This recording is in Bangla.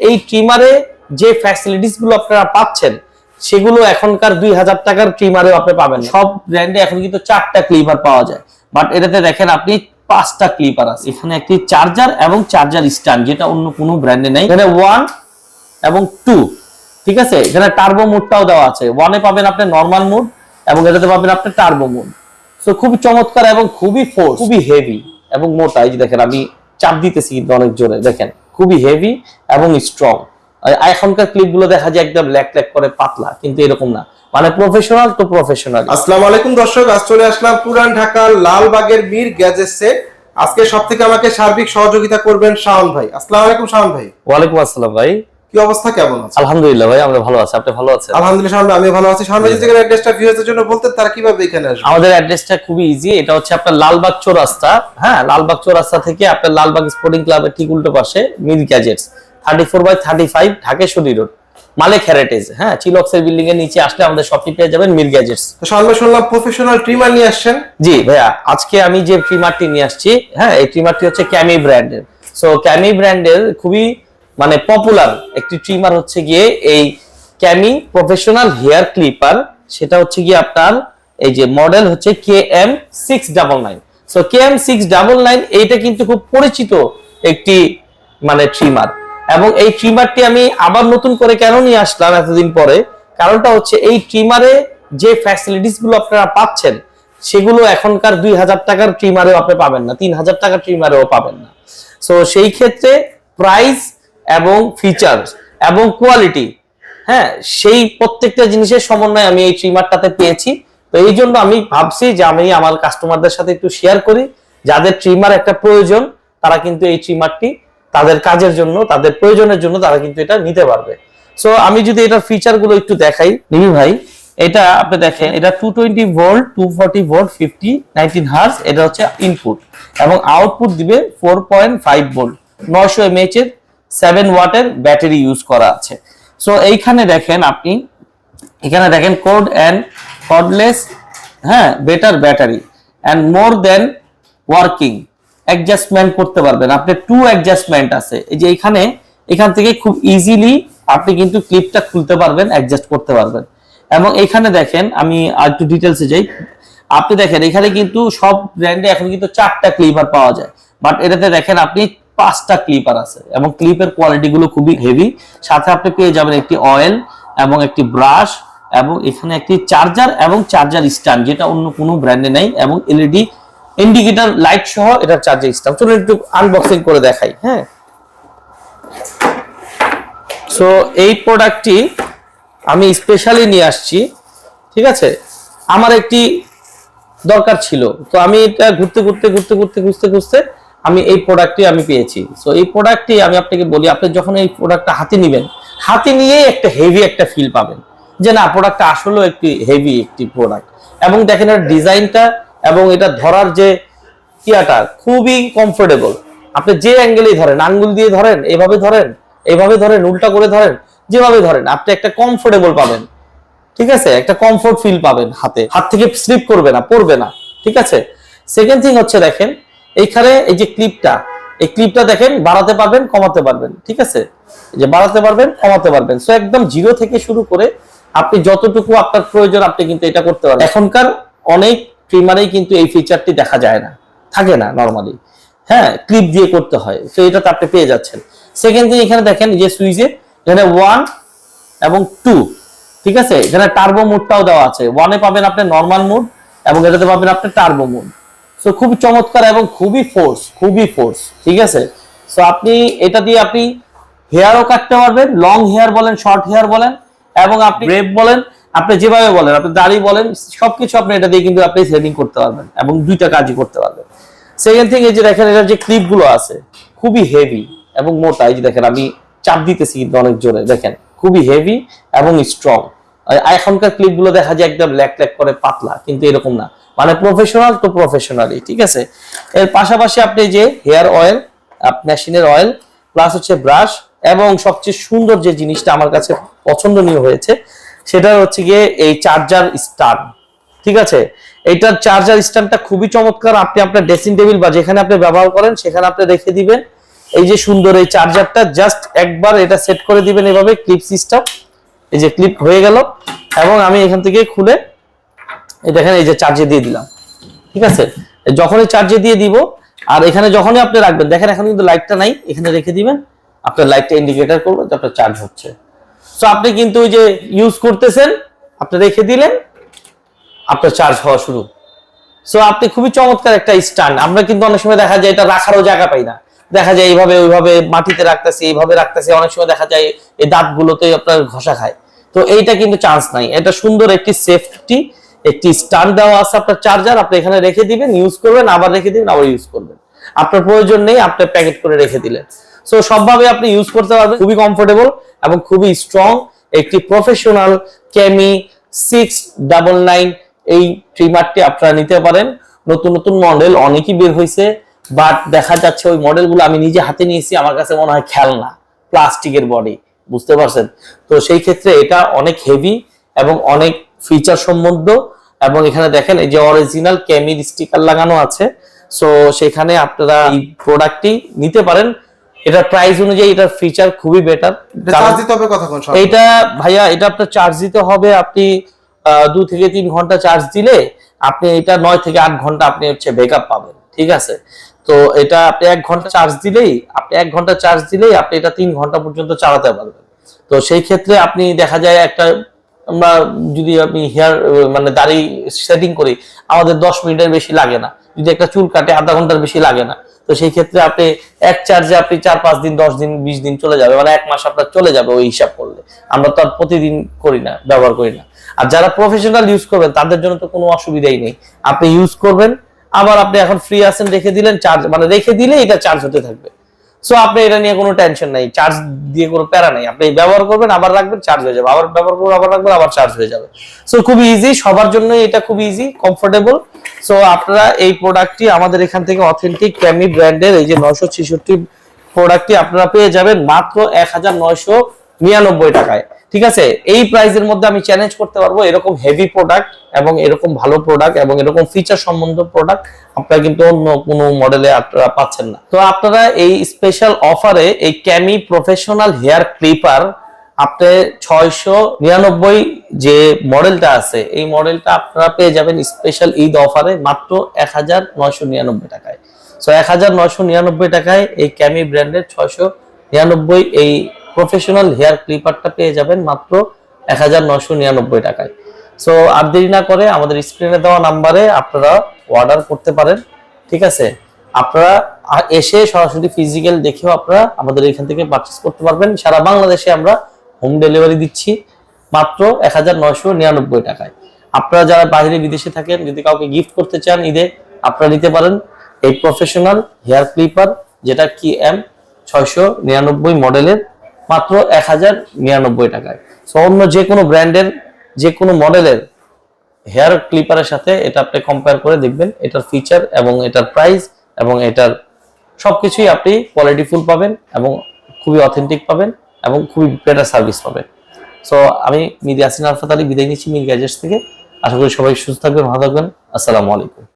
এই ট্রিমারে যে ফ্যাসিলিটিসগুলো আপনারা পাচ্ছেন, সেগুলো এখনকার দুই হাজার টাকার ট্রিমারেও আপনি পাবেন। সব ব্র্যান্ডে এখন কিন্তু চারটা ক্লিপার পাওয়া যায়। বাট এটাতে দেখেন আপনি পাঁচটা ক্লিপার আছে। এখানে একটি চার্জার এবং চার্জার স্ট্যান্ড যেটা অন্য কোনো ব্র্যান্ডে নেই। এখানে ওয়ান এবং টু ঠিক আছে? এখানে টার্বো মোডটাও দেওয়া আছে। ওয়ানে পাবেন আপনি নর্মাল মোড এবং এটাতে পাবেন আপনি টার্বো মোড সো খুবই চমৎকার এবং খুবই ফোর্স খুবই হেভি এবং মোটা। এই যে দেখেন, আমি চাপ দিতেছি কিন্তু অনেক জোরে। দেখেন খুবই হেভি এবং স্ট্রং এখনকার ক্লিপগুলো দেখা যায় একদম ল্যাক ল্যাক করে পাতলা কিন্তু এরকম না। মানে প্রফেশনাল তো প্রফেশনাল আসসালামু আলাইকুম দর্শক আজ চলে আসলাম পুরান ঢাকার লালবাগের মীর গ্যাজেটসে আজকে সব থেকে আমাকে সার্বিক সহযোগিতা করবেন শাওন ভাই। আসসালামু আলাইকুম শাওন ভাই। ওয়ালাইকুম আসসালাম ভাই। কি অবস্থা? কেমন আছে? আলহামদুলিল্লাহ ভাই আমরা ভালো আছি। আপনি ভালো আছেন? আলহামদুলিল্লাহ আমি ভালো আছি। শাওন ভাই যদি অ্যাড্রেসটা ভিউয়ারদের জন্য বলতেন তারা কীভাবে এখানে আসবে? আমাদের অ্যাড্রেসটা খুবই ইজি এটা হচ্ছে আপনার লালবাগ চৌরাস্তা। হ্যাঁ লালবাগ চৌরাস্তা থেকে আপনার লালবাগ স্পোর্টিং ক্লাবের ঠিক উল্টো পাশে mill gadgets thirty four by thirty five Dhakeshwari road Malek heritage হ্যাঁ চিলক্সের বিল্ডিং এর নিচে আসলে আমাদের শপটি পেয়ে যাবেন মিল গ্যাজেটস তো শাওন শুনলাম প্রফেশনাল ট্রিমার নিয়ে আসছেন। জি ভাইয়া আজকে আমি যে ট্রিমারটি নিয়ে আসছি হ্যাঁ এই ট্রিমারটি হচ্ছে ক্যামি ব্র্যান্ডের সো ক্যামি ব্র্যান্ডের খুবই মানে পপুলার একটি ট্রিমার হচ্ছে গিয়ে এই ক্যামি প্রফেশনাল হেয়ার ক্লিপার সেটা হচ্ছে গিয়ে আপনার এই যে মডেল হচ্ছে K M six double nine so K M six double nine এইটা কিন্তু খুব পরিচিত একটি মানে ট্রিমার এবং এই ট্রিমারটি আমি আবার নতুন করে কেন নিয়ে আসলাম এতদিন পরে? কারণটা হচ্ছে এই ট্রিমারে যে ফ্যাসিলিটিসগুলো আপনারা পাচ্ছেন, সেগুলো এখনকার দুই হাজার টাকার ট্রিমারেও আপনি পাবেন না, তিন হাজার টাকার ট্রিমারেও পাবেন না। সো সেই ক্ষেত্রে প্রাইস এবং ফিচার্স এবং কোয়ালিটি হ্যাঁ সেই প্রত্যেকটা জিনিসের সমন্বয় আমি এই ট্রিমারটাতে পেয়েছি। তো এই জন্য আমি ভাবছি যে আমি আমার কাস্টমারদের সাথে একটু শেয়ার করি। যাদের ট্রিমার একটা প্রয়োজন, তারা কিন্তু এই ট্রিমারটি তাদের কাজের জন্য, তাদের প্রয়োজনের জন্য তারা কিন্তু এটা নিতে পারবে। সো আমি যদি এটার ফিচারগুলো একটু দেখাই নিবি ভাই, এটা আপনি দেখেন, এটা two twenty volt two forty volt fifty nineteen hertz এটা হচ্ছে ইনপুট এবং আউটপুট দিবে ফোর পয়েন্ট ফাইভ ভোল্ট নয়শো এমএইচ এর সেভেন ওয়াটের ব্যাটারি ইউজ করা আছে। সো এইখানে দেখেন আপনি, এখানে দেখেন কোড অ্যান্ড কর্ডলেস হ্যাঁ better battery and more than working adjustment করতে পারবেন। আপনি টু অ্যাডজাস্টমেন্ট আছে। এই যে এখানে এখান থেকে খুব ইজিলি আপনি কিন্তু ক্লিপটা খুলতে পারবেন অ্যাডজাস্ট করতে পারবেন। এবং এখানে দেখেন, আমি আর একটু ডিটেলসে যাই। আপনি দেখেন, এখানে কিন্তু সব ব্র্যান্ডে এখন কিন্তু চারটা ক্লিপার পাওয়া যায়। বাট এটাতে দেখেন আপনি পাঁচটা ক্লিপার আছে এবং ক্লিপের কোয়ালিটি গুলো খুবই হেভি সাথে আপনি পেয়ে যাবেন একটি অয়েল এবং একটি ব্রাশ এবং এখানে একটি চার্জার এবং চার্জার স্ট্যান্ড যেটা অন্য কোনো ব্র্যান্ডে নেই এবং এলইডি ইন্ডিকেটর লাইট সহ এটা চার্জার স্ট্যান্ড চলুন একটু আনবক্সিং করে দেখাই হ্যাঁ। সো এই প্রোডাক্টটি আমি স্পেশালি নিয়ে আসছি, ঠিক আছে? আমার একটি দরকার ছিল। তো আমি এটা ঘুরতে ঘুরতে ঘুরতে ঘুরতে ঘুরতে ঘুরতে আমি এই প্রোডাক্টটি আমি পেয়েছি। সো এই প্রোডাক্টটি আমি আপনাকে বলি, আপনি যখন এই প্রোডাক্টটা হাতে নেবেন, হাতে নিয়েই একটা হেভি একটা ফিল পাবেন যে না প্রোডাক্টটা আসলেও একটি হেভি একটি প্রোডাক্ট এবং দেখেন এর ডিজাইনটা এবং এটা ধরার যে ইয়াটা খুবই কমফোর্টেবল আপনি যে অ্যাঙ্গেলেই ধরেন, আঙ্গুল দিয়ে ধরেন, এভাবে ধরেন এভাবে ধরেন, উল্টা করে ধরেন, যেভাবে ধরেন, আপনি একটা কমফোর্টেবল পাবেন। ঠিক আছে? একটা কমফোর্ট ফিল পাবেন হাতে। হাত থেকে স্লিপ করবে না, পড়বে না। ঠিক আছে? সেকেন্ড থিং হচ্ছে দেখেন এইখানে এই যে ক্লিপটা, এই ক্লিপটা দেখেন, বাড়াতে পারবেন, কমাতে পারবেন, ঠিক আছে? যে বাড়াতে পারবেন, কমাতে পারবেন। সো একদম জিরো থেকে শুরু করে আপনি যতটুকু আপনার প্রয়োজন, আপনি কিন্তু এটা করতে পারবেন। এখনকার অনেক ট্রিমারেই কিন্তু এই ফিচারটি দেখা যায় না, থাকে না নর্মালি হ্যাঁ ক্লিপ দিয়ে করতে হয় তো এটাতে আপনি পেয়ে যাচ্ছেন। সেকেন্ড থিং এখানে দেখেন যে সুইচে এখানে ওয়ান এবং টু ঠিক আছে? এখানে টার্বো মোডটাও দেওয়া আছে। ওয়ানে পাবেন আপনি নর্মাল মোড এবং এটাতে পাবেন আপনি টার্বো মোড সো খুবই চমৎকার এবং খুবই ফোর্স খুবই ফোর্স ঠিক আছে? সো আপনি এটা দিয়ে আপনি হেয়ারও কাটতে পারবেন লং হেয়ার বলেন শর্ট হেয়ার বলেন এবং আপনি রেপ বলেন আপনি যেভাবে বলেন আপনি দাড়ি বলেন সবকিছু আপনি এটা দিয়ে কিন্তু আপনি সেটিং করতে পারবেন এবং দুইটা কাজই করতে পারবেন। সেকেন্ড থিং এই যে দেখেন এটার যে ক্লিপগুলো আছে খুবই হেভি এবং মোটা এই যে দেখেন আমি চাপ দিতেছি কিন্তু অনেক জোরে দেখেন খুবই হেভি এবং স্ট্রং এখনকার ক্লিপগুলো দেখা যায় একদম ল্যাক ল্যাক করে, পাতলা, কিন্তু এরকম না। মানে প্রফেশনাল তো প্রফেশনালি ঠিক আছে? এর পাশাপাশি আপনি যে হেয়ার অয়েল মেশিনের অয়েল প্লাস হচ্ছে ব্রাশ এবং সবচেয়ে সুন্দর যে জিনিসটা আমার কাছে পছন্দনীয় হয়েছে সেটা হচ্ছে গিয়ে এই চার্জার স্টার্ট ঠিক আছে? এইটার চার্জার স্ট্যান্ডটা খুবই চমৎকার। আপনি আপনার ড্রেসিং টেবিল বা যেখানে আপনি ব্যবহার করেন, সেখানে আপনি রেখে দিবেন। এই যে সুন্দর এই চার্জারটা জাস্ট একবার এটা সেট করে দিবেন এভাবে ক্লিপ সিস্টেম এই যে ক্লিপ হয়ে গেল এবং আমি এখান থেকে খুলে দেখেন এই যে চার্জে দিয়ে দিলাম। ঠিক আছে? যখনই চার্জে দিয়ে দিব, আর এখানে যখনই আপনি রাখবেন, দেখেন এখন কিন্তু লাইটটা নাই, এখানে রেখে দিবেন, আপনার লাইটটা ইন্ডিকেটর করবে যে আপনার চার্জ হচ্ছে। সো আপনি কিন্তু ওই যে ইউজ করতেছেন, আপনি রেখে দিলেন, আপনার চার্জ হওয়া শুরু। সো আপনি খুবই চমৎকার একটা স্ট্যান্ড আমরা কিন্তু অনেক সময় দেখা যায় এটা রাখারও জায়গা পাই না। দেখা যায় এইভাবে, ওইভাবে মাটিতে রাখতেছি, এইভাবে রাখতেছি, অনেক সময় দেখা যায় এই দাঁতগুলোতে আপনার ঘষা খায়। তো এইটা কিন্তু চান্স নাই। এটা সুন্দর একটি সেফটি একটি স্ট্যান্ড দেওয়া আছে আপনার চার্জার আপনি এখানে রেখে দিবেন ইউজ করবেন, আবার রেখে দিবেন, আবার ইউজ করবেন। আপনার প্রয়োজন নেই, আপনি প্যাকেট করে রেখে দিলেন। সো সবভাবে আপনি ইউজ করতে পারবেন, খুবই কমফোর্টেবল এবং খুবই স্ট্রং একটি professional Kemei six double nine এই ট্রিমারটি আপনারা নিতে পারেন। নতুন নতুন মডেল অনেকই বের হয়েছে বাট দেখা যাচ্ছে ওই মডেলগুলো আমি নিজে হাতে নিয়েছি আমার কাছে মনে হয় খেলনা প্লাস্টিকের বডি বুঝতে পারছেন? তো সেই ক্ষেত্রে এটা অনেক হেভি এবং অনেক ফিচার সম্বন্ধ এবং এখানে দেখেন এই যে অরিজিনাল ক্যামির স্টিকার লাগানো আছে। সো সেখানে আপনারা এই প্রোডাক্টটি নিতে পারেন। এটার প্রাইস অনুযায়ী এটার ফিচার খুবই বেটার চার্জ দিতে হবে কতক্ষণ ভাই? ভাইয়া এটা আপনার চার্জ দিতে হবে আপনি দু থেকে তিন ঘণ্টা চার্জ দিলে আপনি এটা নয় থেকে আট ঘণ্টা আপনি হচ্ছে ব্যাকআপ পাবেন ঠিক আছে? তো এটা আপনি এক ঘণ্টা চার্জ দিলেই, আপনি এক ঘণ্টা চার্জ দিলেই আপনি এটা তিন ঘণ্টা পর্যন্ত চালাতে পারবেন। তো সেই ক্ষেত্রে আপনি দেখা যায় একটা, আমরা যদি আপনি হেয়ার মানে দাড়ি সেটিং করি, আমাদের দশ মিনিটের বেশি লাগে না। যদি একটা চুল কাটে, আধা ঘণ্টার বেশি লাগে না। তো সেই ক্ষেত্রে আপনি এক চার্জে আপনি চার, পাঁচ দিন, দশ দিন, বিশ দিন চলে যাবে। মানে এক মাস আপনার চলে যাবে ওই হিসাব করলে। আমরা তো আর প্রতিদিন করি না, ব্যবহার করি না। আর যারা প্রফেশনাল ইউজ করবেন, তাদের জন্য তো কোনো অসুবিধাই নেই। আপনি ইউজ করবেন আবার আপনি এখন ফ্রি আছেন, রেখে দিলেন চার্জ মানে রেখে দিলে এটা চার্জ হতে থাকবে। সো আপনি এটা নিয়ে কোনো টেনশন নাই চার্জ দিয়ে কোনো প্যারা নাই। আপনি ব্যবহার করবেন, আবার রাখবেন চার্জ হয়ে যাবে। আবার ব্যবহার করবেন, আবার রাখবেন, আবার চার্জ হয়ে যাবে। সো খুব ইজি সবার জন্য এটা খুব ইজি কমফোর্টেবল সো আপনারা এই প্রোডাক্টটি আমাদের এখান থেকে অথেন্টিক ক্যামি ব্র্যান্ডের এই যে নয়শো ছেষট্টি প্রোডাক্টটি আপনারা পেয়ে যাবেন মাত্র এক হাজার নয়শো নিরানব্বই টাকায়। ঠিক আছে? এই প্রাইসের মধ্যে আমি চ্যালেঞ্জ করতে পারব এরকম হেভি প্রোডাক্ট এবং এরকম ভালো প্রোডাক্ট এবং এরকম ফিচার সম্বন্ধ প্রোডাক্ট আপনারা কিন্তু অন্য কোনো মডেলে আপনারা পাচ্ছেন না। তো আপনারা এই স্পেশাল অফারে এই ক্যামি প্রফেশনাল হেয়ার ক্লিপার আপনি ছয়শো নিরানব্বই যে মডেলটা আছে, এই মডেলটা আপনারা পেয়ে যাবেন স্পেশাল ঈদ অফারে মাত্র এক হাজার নয়শো নিরানব্বই টাকায়। সো এক হাজার নয়শো নিরানব্বই টাকায় এই ক্যামি ব্র্যান্ডের ছয়শো নিরানব্বই এই প্রফেশনাল হেয়ার ক্লিপারটা পেয়ে যাবেন মাত্র এক হাজার নয়শো নিরানব্বই টাকায়। সো আর দেরি না করে আমাদের স্ক্রিনে দেওয়া নাম্বারে আপনারা অর্ডার করতে পারেন, ঠিক আছে? আপনারা এসে সরাসরি ফিজিক্যাল দেখেও আপনারা আমাদের এখান থেকে পারচেস করতে পারবেন। সারা বাংলাদেশে আমরা হোম ডেলিভারি দিচ্ছি মাত্র এক হাজার নয়শো নিরানব্বই টাকায়। আপনারা যারা বাইরে বিদেশে থাকেন, যদি কাউকে গিফট করতে চান ঈদে, আপনারা নিতে পারেন এই প্রফেশনাল হেয়ার ক্লিপার, যেটা কি এম ছয়শো নিরানব্বই মডেলের মাত্র এক হাজার নিরানব্বই টাকায়। সো অন্য যে কোনো ব্র্যান্ডের, যে কোনো মডেলের হেয়ার ক্লিপারের সাথে এটা আপনি কম্পেয়ার করে দেখবেন। এটার ফিচার এবং এটার প্রাইস এবং এটার সব কিছুই আপনি কোয়ালিটি ফুল পাবেন এবং খুবই অথেন্টিক পাবেন এবং খুবই বেটার সার্ভিস পাবেন। সো আমি মিদি আসিন আলফাত আলী বিদায় নিচ্ছি মিল গ্যাজেটস থেকে। আশা করি সবাই সুস্থ থাকবেন, ভালো থাকবেন। আসসালামু আলাইকুম।